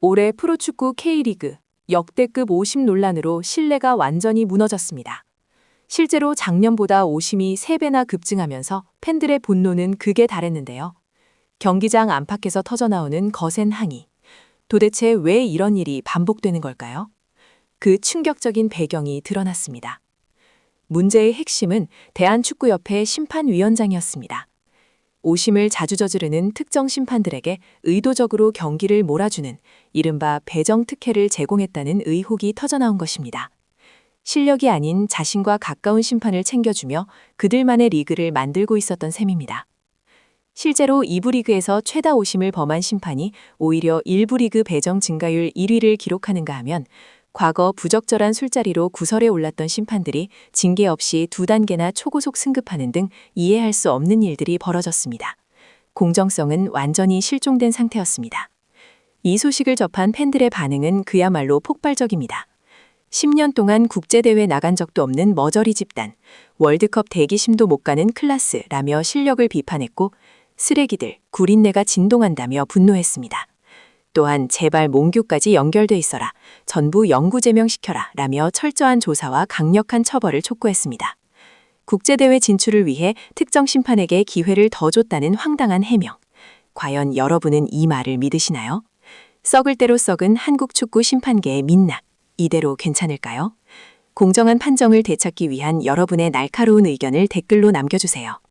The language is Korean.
올해 프로축구 K리그 역대급 오심 논란으로 신뢰가 완전히 무너졌습니다. 실제로 작년보다 오심이 3배나 급증하면서 팬들의 분노는 극에 달했는데요. 경기장 안팎에서 터져나오는 거센 항의. 도대체 왜 이런 일이 반복되는 걸까요? 그 충격적인 배경이 드러났습니다. 문제의 핵심은 대한축구협회 심판위원장이었습니다. 오심을 자주 저지르는 특정 심판들에게 의도적으로 경기를 몰아주는 이른바 배정 특혜를 제공했다는 의혹이 터져나온 것입니다. 실력이 아닌 자신과 가까운 심판을 챙겨주며 그들만의 리그를 만들고 있었던 셈입니다. 실제로 2부 리그에서 최다 오심을 범한 심판이 오히려 1부 리그 배정 증가율 1위를 기록하는가 하면 과거 부적절한 술자리로 구설에 올랐던 심판들이 징계 없이 두 단계나 초고속 승급하는 등 이해할 수 없는 일들이 벌어졌습니다. 공정성은 완전히 실종된 상태였습니다. 이 소식을 접한 팬들의 반응은 그야말로 폭발적입니다. 10년 동안 국제대회 나간 적도 없는 머저리 집단, 월드컵 대기심도 못 가는 클라스라며 실력을 비판했고, 쓰레기들, 구린내가 진동한다며 분노했습니다. 또한 제발 몽규까지 연결돼 있어라, 전부 영구 제명시켜라 라며 철저한 조사와 강력한 처벌을 촉구했습니다. 국제대회 진출을 위해 특정 심판에게 기회를 더 줬다는 황당한 해명. 과연 여러분은 이 말을 믿으시나요? 썩을 대로 썩은 한국 축구 심판계의 민낯. 이대로 괜찮을까요? 공정한 판정을 되찾기 위한 여러분의 날카로운 의견을 댓글로 남겨주세요.